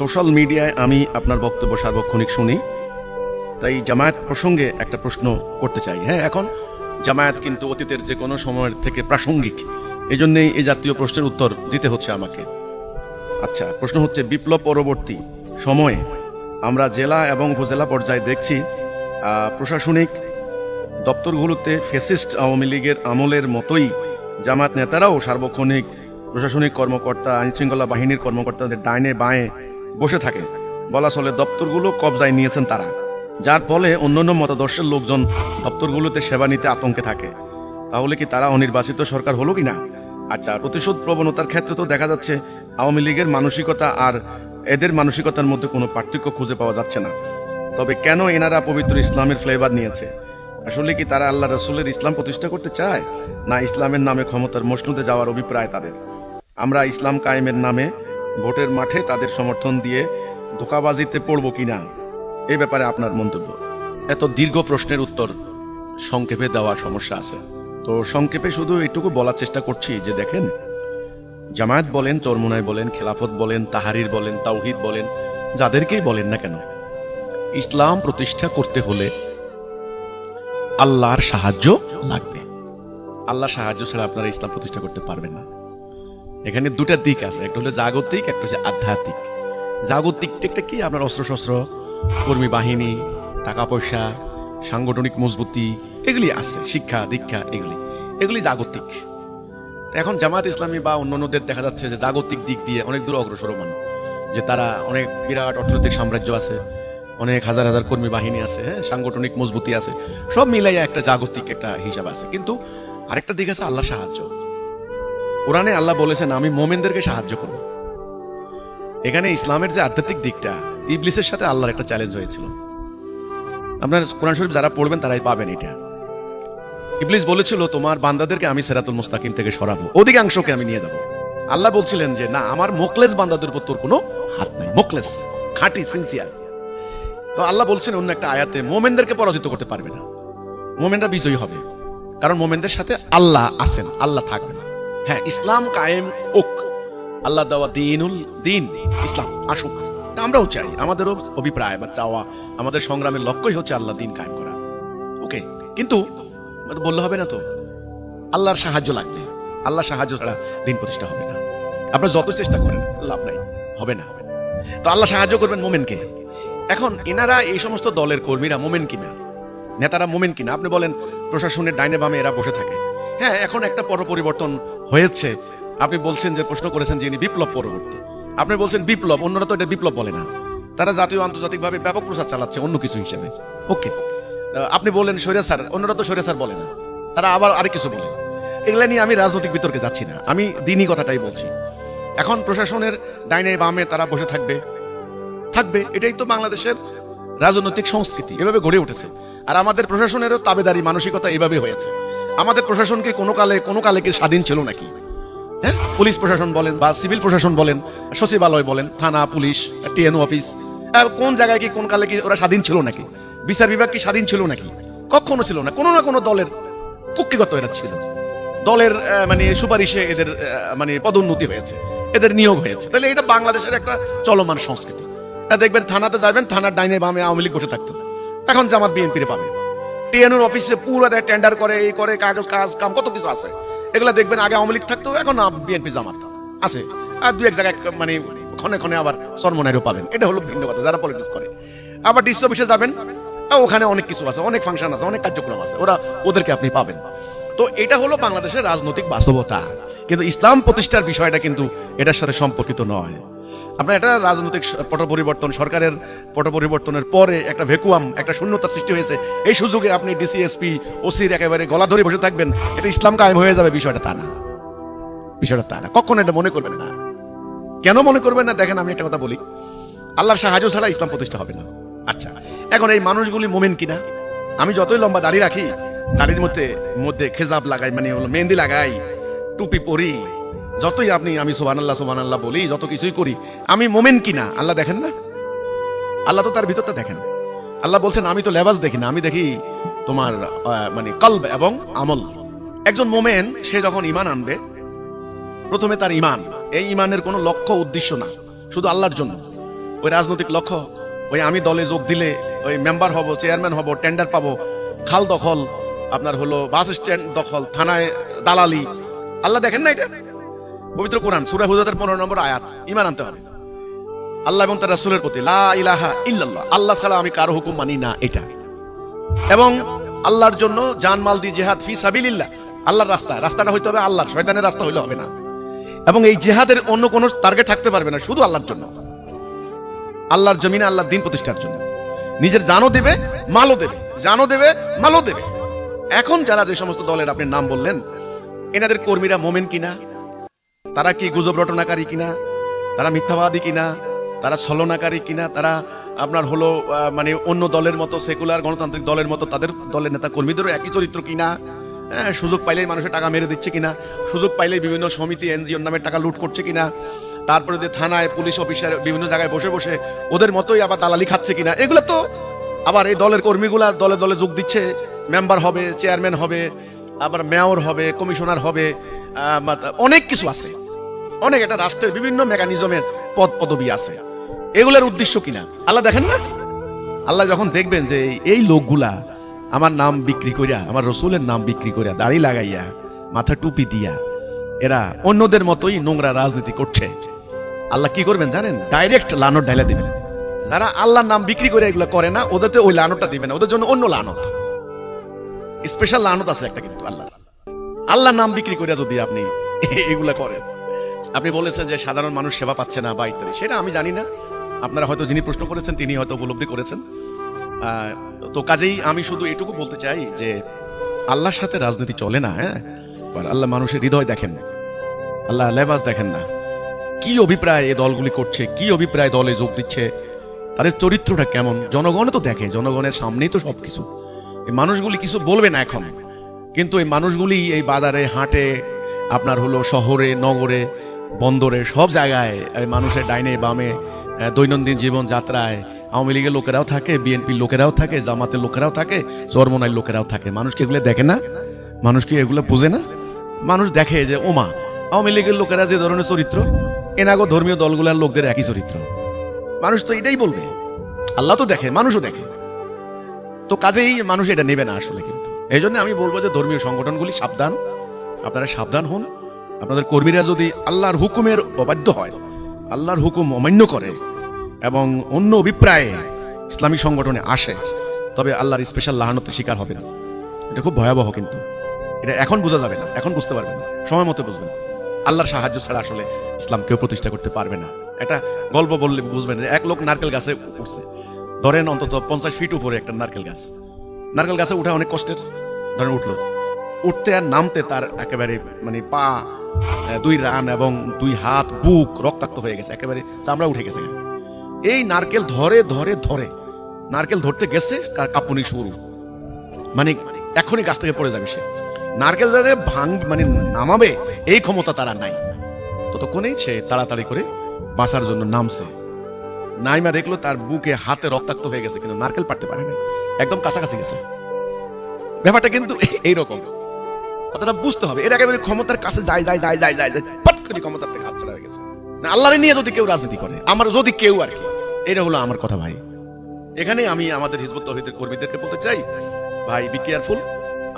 Social মিডিয়ায় আমি আপনার বক্তব্য সার্বক্ষণিক শুনি। তাই জামায়াত প্রসঙ্গে একটা প্রশ্ন করতে চাই। হ্যাঁ এখন জামায়াত কিন্তু অতীতের যে কোনো সময়ের থেকে প্রাসঙ্গিক। এই জন্যেই এই জাতীয় প্রশ্নের উত্তর দিতে হচ্ছে আমাকে। আচ্ছা প্রশ্ন হচ্ছে, বিপ্লব পরবর্তী সময়ে আমরা জেলা এবং উপজেলা পর্যায়ে দেখছি প্রশাসনিক দপ্তরগুলোতে ফেসিস্ট আওয়ামী লীগের আমলের মতোই জামাত নেতারাও সার্বক্ষণিক প্রশাসনিক কর্মকর্তা, আইনশৃঙ্খলা বাহিনীর কর্মকর্তাদের ডাইনে বাঁয়ে বসে থাকে। বলা চলে দপ্তরগুলো কবজায় নিয়েছেন তারা। যার ফলে অন্যান্য মতাদর্শের লোকজন দপ্তরগুলোতে সেবা নিতে আতঙ্কে থাকে। তাহলে কি তারা অনির্বাচিত সরকার হলো কি না আচ্ছা প্রতিশোধ প্রবণতার ক্ষেত্রে তো দেখা যাচ্ছে আওয়ামী লীগের মানসিকতা আর এদের মানসিকতার মধ্যে কোনো পার্থক্য খুঁজে পাওয়া যাচ্ছে না। তবে কেন এনারা পবিত্র ইসলামের ফ্লেভার নিয়েছে? আসলে কি তারা আল্লাহ রসুলের ইসলাম প্রতিষ্ঠা করতে চায়? না ইসলামের নামে ক্ষমতার মসনুদে যাওয়ার অভিপ্রায় তাদের? আমরা ইসলাম কায়েমের নামে ভোটের মাঠে তাদের সমর্থন দিয়ে ধোকাবাজিতে পড়ব কিনা এই ব্যাপারে আপনার মন্তব্য। এত দীর্ঘ প্রশ্নের উত্তর সংক্ষেপে দেওয়ার সমস্যা আছে। তো সংক্ষেপে শুধু এটুকু বলার চেষ্টা করছি যে দেখেন জামায়াত বলেন চরমুনায় বলেন খেলাফত বলেন তাহারির বলেন তাওহিদ বলেন যাদেরকেই বলেন না কেন ইসলাম প্রতিষ্ঠা করতে হলে আল্লাহর সাহায্য লাগবে। আল্লাহর সাহায্য ছাড়া আপনারা ইসলাম প্রতিষ্ঠা করতে পারবেন না। এখানে দুটা দিক আছে, একটা হলো জাগতিক, একটা হচ্ছে আধ্যাত্মিক। জাগতিক দিকটা কি? আপনার অস্ত্রশস্ত্র, কর্মী বাহিনী টাকা পয়সা সাংগঠনিক মজবুতি, এগুলি আছে, শিক্ষা, দীক্ষা, এগুলি। এগুলি জাগতিক। এখন জামাত ইসলামী বা অন্যান্যদের দেখা যাচ্ছে যে জাগতিক দিক দিয়ে অনেক দূর অগ্রসরমান যে তারা অনেক বিরাট অর্থনৈতিক সাম্রাজ্য আছে, অনেক হাজার হাজার কর্মী বাহিনী আছে হ্যাঁ সাংগঠনিক মজবুতি আছে, সব মিলাইয়া একটা জাগতিক একটা হিসাব আছে। কিন্তু আরেকটা দিক আছে আল্লাহ সাহায্য। কোরআনে আল্লাহ বলেছেন, আমি মোমেনদেরকে সাহায্য করব। এখানে ইসলামের যে আধ্যাত্মিক দিকটা, ইবলিসের সাথে আল্লাহর একটা চ্যালেঞ্জ হয়েছিল। আপনার কোরআন শরীফ যারা পড়বেন, তারাই পাবেন এটা। ইবলিস বলেছিল, তোমার বান্দাদেরকে আমি সেরাতুল মুস্তাকিম থেকে সরাবো। অধিকাংশকে আমি নিয়ে যাব। আল্লাহ বলছিলেন যে, না, আমার মোকলেস বান্দাদের উপর তোর কোনো হাত নাই। মোকলেস, খাঁটি সিনসিয়ার তো আল্লাহ বলছেন, অন্য একটা আয়াতে, মোমেনদেরকে পরাজিত করতে পারবে না। মোমেনরা বিজয়ী হবে। কারণ মোমেনদের সাথে আল্লাহ আছেন, আল্লাহ থাকবে না হ্যাঁ ইসলাম কায়েম ওক আল্লাহ দেওয়া দিনুল দিন, ইসলাম আসুক। আমরাও চাই, আমাদেরও অভিপ্রায় বা চাওয়া, আমাদের সংগ্রামের লক্ষ্যই হচ্ছে আল্লাহ দিন কায়েম করা। ওকে, কিন্তু বললে হবে না তো? আল্লাহর সাহায্য লাগবে। আল্লাহ সাহায্য ছাড়া দিন প্রতিষ্ঠা হবে না। আপনারা যত চেষ্টা করেন, লাভ নাই হবে না। তো আল্লাহ সাহায্য করবেন মোমেনকে। এখন এনারা এই সমস্ত দলের কর্মীরা মোমেন কিনা? নেতারা মোমেন কিনা? আপনি বলেন, প্রশাসনের ডাইনে বামে এরা বসে থাকে। হ্যাঁ এখন একটা পর পরিবর্তন হয়েছে। আপনি বলছেন যে প্রশ্ন করেছেন যে ইনি বিপ্লব পরবর্তী। আপনি বলছেন বিপ্লব, অন্যরা তো এটা বিপ্লব বলে না। তারা জাতীয় আন্তর্জাতিকভাবে ব্যাপক প্রচার চালাচ্ছে অন্য কিছু হিসেবে। ওকে। আপনি বলেন সৈরা স্যার, অন্যরা তো সৈরা স্যার বলে না। তারা আবার আরেক কিছু বলে। এগুলা নিয়ে আমি রাজনৈতিক বিতর্কে যাচ্ছি না। আমি দিনই কথাটাই বলছি। এখন প্রশাসনের ডাইনে বামে তারা বসে থাকবে। থাকবে, এটাই তো বাংলাদেশের রাজনৈতিক সংস্কৃতি। এভাবে গড়ে উঠেছে। আর আমাদের প্রশাসনেরও তাবেদারি, মানসিকতা এভাবে হয়েছে। আমাদের প্রশাসনকে কোনো কালে কোনো কালে কি স্বাধীন ছিল নাকি? হ্যাঁ? পুলিশ প্রশাসন বলেন বা সিভিল প্রশাসন বলেন, সচিবালয় বলেন, থানা, পুলিশ, টিএনও অফিস কোন জায়গায় কি, কোন কালে কি ওরা স্বাধীন ছিল নাকি? বিচার বিভাগ কি স্বাধীন ছিল নাকি? কখনো ছিল না, কোনো না কোনো দলের কুক্ষিগত এরা ছিল। দলের মানে সুপারিশে এদের মানে পদোন্নতি হয়েছে, এদের নিয়োগ হয়েছে। তাহলে এটা বাংলাদেশের একটা চলমান সংস্কৃতি। দেখবেন থানাতে যাবেন, থানার ডাইনে বামে আওয়ামী লীগ বসে থাকতো। এখন জামাত বিএনপির পাবে টিএনওর অফিসে পুরো দেয় টেন্ডার করে, এই করে, কাগজ, কাজ, কাম, কত কিছু আছে। এগুলা দেখবেন আগে আওয়ামী লীগ থাকতো, এখন বিএনপি জামাত। আছে। আর দু এক জায়গায় মানে ক্ষণে ক্ষণে আবার সরমনাইরও পাবেন। এটা হলো ভিন্ন কথা, যারা পলিটিক্স করে। আবার ডিসি অফিসে যাবেন ওখানে অনেক কিছু আছে, অনেক ফাংশন আছে, অনেক কার্যক্রম আছে, ওরা ওদেরকে আপনি পাবেন। তো এটা হলো বাংলাদেশের রাজনৈতিক বাস্তবতা। কিন্তু ইসলাম প্রতিষ্ঠার বিষয়টা কিন্তু এটার সাথে সম্পর্কিত নয়। আপনার এটা রাজনৈতিক পট পরিবর্তন, সরকারের পট পরিবর্তনের পরে একটা ভেকুয়াম, একটা শূন্যতা সৃষ্টি হয়েছে। এই সুযোগে আপনি ডিসিএসপি ওসির একেবারে গলা ধরে বসে থাকবেন। এটা ইসলাম কায়েম হয়ে যাবে, বিষয়টা তা না। বিষয়টা তা না। কখনো এটা মনে করবেন না। কেন মনে করবেন না? দেখেন, আমি একটা কথা বলি। আল্লাহর সাহায্য ছাড়া ইসলাম প্রতিষ্ঠা হবে না। আচ্ছা এখন এই মানুষগুলি মোমেন কিনা? আমি যতই লম্বা দাড়ি রাখি, দাড়ির মধ্যে মধ্যে খেজাব লাগাই মানে হলো মেহেন্দি লাগাই, টুপি পরি যতই আপনি, আমি সোহান আল্লাহ সোহান আল্লাহ বলি, যত কিছুই করি, আমি মোমেন কিনা? আল্লাহ দেখেন না? আল্লাহ তো তার ভিতরটা দেখেন না। আল্লাহ বলছেন, আমি তো লেবাস দেখি না, আমি দেখি তোমার মানে কলব এবং আমল। একজন মোমেন, সে যখন ইমান আনবে, প্রথমে তার ইমান এই ইমানের কোনো লক্ষ্য, উদ্দেশ্য না, শুধু আল্লাহর জন্য। ওই রাজনৈতিক লক্ষ্য, ওই আমি দলে যোগ দিলে, ওই মেম্বার হব, চেয়ারম্যান হব, টেন্ডার পাবো, খাল দখল, আপনার হলো বাস স্ট্যান্ড দখল, থানায় দালালি। আল্লাহ দেখেন না এটা? পবিত্র কোরআন, সুরা হুজাতের পনেরো নম্বর আয়াত ইমান আনতে হবে। আল্লাহ এবং তার রাসূলের প্রতি, লা ইলাহা ইল্লাল্লাহ, আল্লাহ ছাড়া আমি কারও হুকুম মানি না এটা। এবং আল্লাহর জন্য জানমাল দি জেহাদ ফি সাবিলিল্লাহ, আল্লাহর রাস্তা, রাস্তাটা হইতে হবে আল্লাহর, শয়তানের রাস্তা হইলে হবে না। এবং এই জেহাদের অন্য কোনো টার্গেট থাকতে পারবে না, শুধু আল্লাহর জন্য। আল্লাহর জমিনে আল্লাহর দিন প্রতিষ্ঠার জন্য। নিজের জানও দেবে, মালও দেবে, জানও দেবে, মালও দেবে। এখন যারা যে সমস্ত দলের আপনি নাম বললেন, এনাদের কর্মীরা মোমেন কিনা? তারা কি গুজব রটনাকারী কিনা? তারা মিথ্যাবাদী কিনা? তারা ছলনাকারী কিনা? তারা আপনার হলো মানে অন্য দলের মতো সেকুলার গণতান্ত্রিক দলের মতো তাদের দলের নেতা কর্মীদেরও একই চরিত্র কিনা? হ্যাঁ, সুযোগ পাইলেই মানুষের টাকা মেরে দিচ্ছে কিনা? সুযোগ পাইলেই বিভিন্ন সমিতি এনজিওর নামে টাকা লুট করছে কিনা? তারপরে যে থানায় পুলিশ অফিসার বিভিন্ন জায়গায় বসে বসে ওদের মতোই আবার দালালি খাচ্ছে কিনা? এগুলো তো আবার এই দলের কর্মীগুলা দলে দলে যোগ দিচ্ছে। মেম্বার হবে চেয়ারম্যান হবে আবার মেয়র হবে কমিশনার হবে। অনেক কিছু আছে। অনেক একটা রাষ্ট্রের বিভিন্ন মেকানিজমের পদ পদবি আছে। এগুলোর উদ্দেশ্য কিনা? আল্লাহ দেখেন না? আল্লাহ যখন দেখবেন যে এই- এই লোকগুলা আমার নাম বিক্রি করিয়া, আমার রসুলের নাম বিক্রি করিয়া, দাড়ি লাগাইয়া, মাথা টুপি দিয়া, এরা অন্যদের মতোই নোংরা রাজনীতি করছে। আল্লাহ কি করবেন জানেন? ডাইরেক্ট লানত ঢাইলা দিবেন। যারা আল্লাহর নাম বিক্রি করে এগুলো করে না, ওদেরতে ওই লানতটা দিবেন ওদের জন্য অন্য লানত। স্পেশাল লানত আছে একটা কিন্তু আল্লাহ আল্লাহর নাম বিক্রি করে যদি আপনি এগুলা করেন, আপনি বলেছেন যে সাধারণ মানুষ সেবা পাচ্ছে না বা ইত্যাদি। সেটা আমি জানি না। আপনারা হয়তো যিনি প্রশ্ন করেছেন, তিনি হয়তো উপলব্ধি করেছেন। তো কাজেই আমি শুধু এটুকু বলতে চাই যে আল্লাহর সাথে রাজনীতি চলে না হ্যাঁ? আল্লাহ মানুষের হৃদয় দেখেন না। আল্লাহ লেবাস দেখেন না। কি অভিপ্রায় এই দলগুলি করছে, কি অভিপ্রায় দলে যোগ দিচ্ছে, তাদের চরিত্রটা কেমন? জনগণে তো দেখে, জনগণের সামনেই তো সবকিছু। মানুষগুলি কিছু বলবে না এখন। কিন্তু এই মানুষগুলি এই বাজারে হাটে, আপনার হলো শহরে, নগরে, বন্দরে, সব জায়গায় মানুষের ডাইনে বামে দৈনন্দিন জীবন যাত্রায় আওয়ামী লীগের লোকেরাও থাকে, বিএনপির লোকেরাও থাকে, জামাতের লোকেরাও থাকে চরমনার লোকেরাও থাকে। মানুষকে এগুলো দেখে না? মানুষ কি এগুলো বুঝে না? মানুষ দেখে যে, ওমা, আওয়ামী লীগের লোকেরা যে ধরনের চরিত্র, এনাগো ধর্মীয় দলগুলোর লোকদের একই চরিত্র। মানুষ তো এটাই বলবে। আল্লাহ তো দেখে, মানুষও দেখে। তো কাজেই মানুষ এটা নেবে না আসলে কিন্তু। এই জন্য আমি বলব যে ধর্মীয় সংগঠনগুলি সাবধান। আপনারা সাবধান হন। আপনাদের কর্মীরা যদি আল্লাহর হুকুমের অবাধ্য হয়, আল্লাহর হুকুম অমান্য করে এবং অন্য অভিপ্রায়ে ইসলামী সংগঠনে আসে, তবে আল্লাহর স্পেশাল লাহানতের শিকার হবে না। এটা খুব ভয়াবহ কিন্তু। এটা এখন বোঝা যাবে না, এখন বুঝতে পারবেন না। সময় মতো বুঝবেন। আল্লাহর সাহায্য ছাড়া আসলে ইসলাম কেউ প্রতিষ্ঠা করতে পারবে না। একটা গল্প বললে বুঝবেন এক লোক নারকেল গাছে উঠছে। ধরেন অন্তত পঞ্চাশ ফিট উপরে একটা নারকেল গাছ। নারকেল গাছে উঠা অনেক কষ্টের। ধরেন উঠল। উঠতে আর নামতে তার একেবারে মানে পা দুই রান এবং দুই হাত, বুক রক্তাক্ত হয়ে গেছে। একেবারে চামড়া উঠে গেছে। এই নারকেল ধরে ধরে ধরে। নারকেল ধরতে গেছে কা- কাঁপুনি শুরু। মানে এখনই গাছ থেকে পড়ে যাবে সে। নারকেল যাতে ভাঙ মানে নামাবে, এই ক্ষমতা তারা নাই। ততক্ষণেই সে তাড়াতাড়ি করে বাঁচার জন্য নামছে। নাইমা দেখল তার বুকে হাতে রক্তাক্ত হয়ে গেছে, কিন্তু নারকেল পারতে পারে না একদম কাছাকাছি গেছে। ব্যাপারটা কিন্তু এইরকম। কথাটা বুঝতে হবে, এর একেবারে ক্ষমতার কাছে যায় যায় যায় যায় যায় পট করে ক্ষমতার থেকে হাত ছাড়া হয়ে গেছে। না, আল্লাহরে নিয়ে যদি কেউ রাজনীতি করে, আমার যদি কেউ আর কি। এটা হলো আমার কথা, ভাই। এখানে আমি আমাদের হিজবুত তহিদের কর্মীদেরকে বলতে চাই, ভাই বি কেয়ারফুল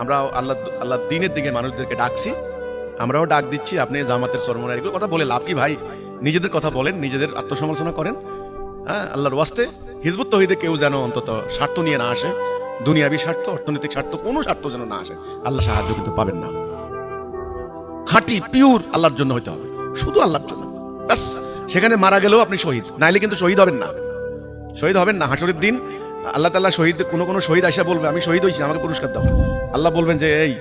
আমরা আল্লাহ আল্লাহ দিনের দিকে মানুষদেরকে ডাকছি। আমরাও ডাক দিচ্ছি, আপনি জামাতের সরমনার এগুলো কথা বলে লাভ কি, ভাই? নিজেদের কথা বলেন, নিজেদের আত্মসমালোচনা করেন। হ্যাঁ আল্লাহর ওয়াস্তে হিজবুত তহিদে কেউ যেন অন্তত স্বার্থ নিয়ে না আসে, দুনিয়াবি স্বার্থ, অর্থনৈতিক স্বার্থ, কোনো স্বার্থ যেন না আসে, আল্লাহ সাহায্য কিন্তু পাবেন না। খাঁটি পিওর আল্লাহর জন্য হইতে হবে, শুধু আল্লাহর জন্য। ব্যাস, সেখানে মারা গেলেও আপনি শহীদ, নাইলে কিন্তু শহীদ হবেন না। শহীদ হবেন না, হাসরের দিন আল্লাহ তাল্লাহ শহীদ, কোনো কোনো শহীদ আসা বলবে, আমি শহীদ হয়েছি আমাকে পুরস্কার দাও। আল্লাহ বলবেন যে, এই,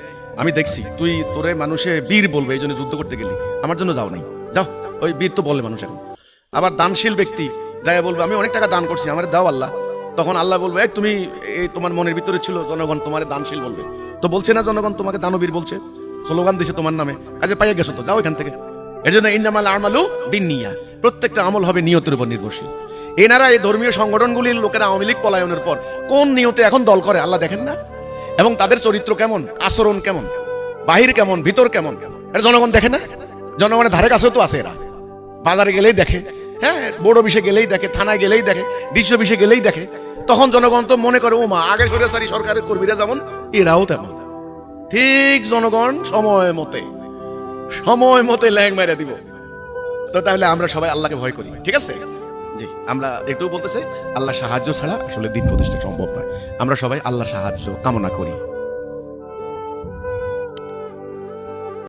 আমি দেখছি, তুই তোরে মানুষে বীর বলবে এই জন্য যুদ্ধ করতে গেলি, আমার জন্য যাও নাই। যাও, ওই বীর তো বলে মানুষ এখন। আবার দানশীল ব্যক্তি যাই বলবে, আমি অনেক টাকা দান করছি, আমার দাও আল্লাহ। তখন আল্লাহ বলবে তুমি এই তোমার মনের ভিতরে ছিল, জনগণ তোমার দানশীল বলবে। তো বলছে না জনগণ, তোমাকে দানবীর বলছে। স্লোগান দিছে তোমার নামে। কাজে পাইয়া গেছো তো, যাও এখান থেকে। এর জন্য ইন্দামাল আমালু বিনিয়া প্রত্যেকটা আমল হবে নিয়তের উপর নির্ভরশীল। এনারা এই ধর্মীয় সংগঠনগুলির লোকেরা আওয়ামী লীগ পলায়নের পর কোন নিয়তে এখন দল করে, আল্লাহ দেখেন না? এবং তাদের চরিত্র কেমন, আচরণ কেমন, বাহির কেমন, ভিতর কেমন, এটা জনগণ দেখে না? জনগণের ধারে কাছেও তো আছে এরা। বাজারে গেলেই দেখে। হ্যাঁ বোর্ড অফিসে গেলেই দেখে, থানায় গেলেই দেখে, ডিসি অফিসে গেলেই দেখে। তখন জনগণ তো মনে করে, ও মা আগে সরেসারি সরকারের কর্মীরা যেমন, এরাও তেমন। ঠিক জনগণ সময় মতে সময় মতে ল্যাং মেরে দিব। তো তাহলে আমরা সবাই আল্লাহকে ভয় করি, ঠিক আছে? জি, আমরা এটাও বলতেছি আল্লাহ সাহায্য ছাড়া আসলে দিন প্রতিষ্ঠা সম্ভব নয়। আমরা সবাই আল্লাহ সাহায্য কামনা করি।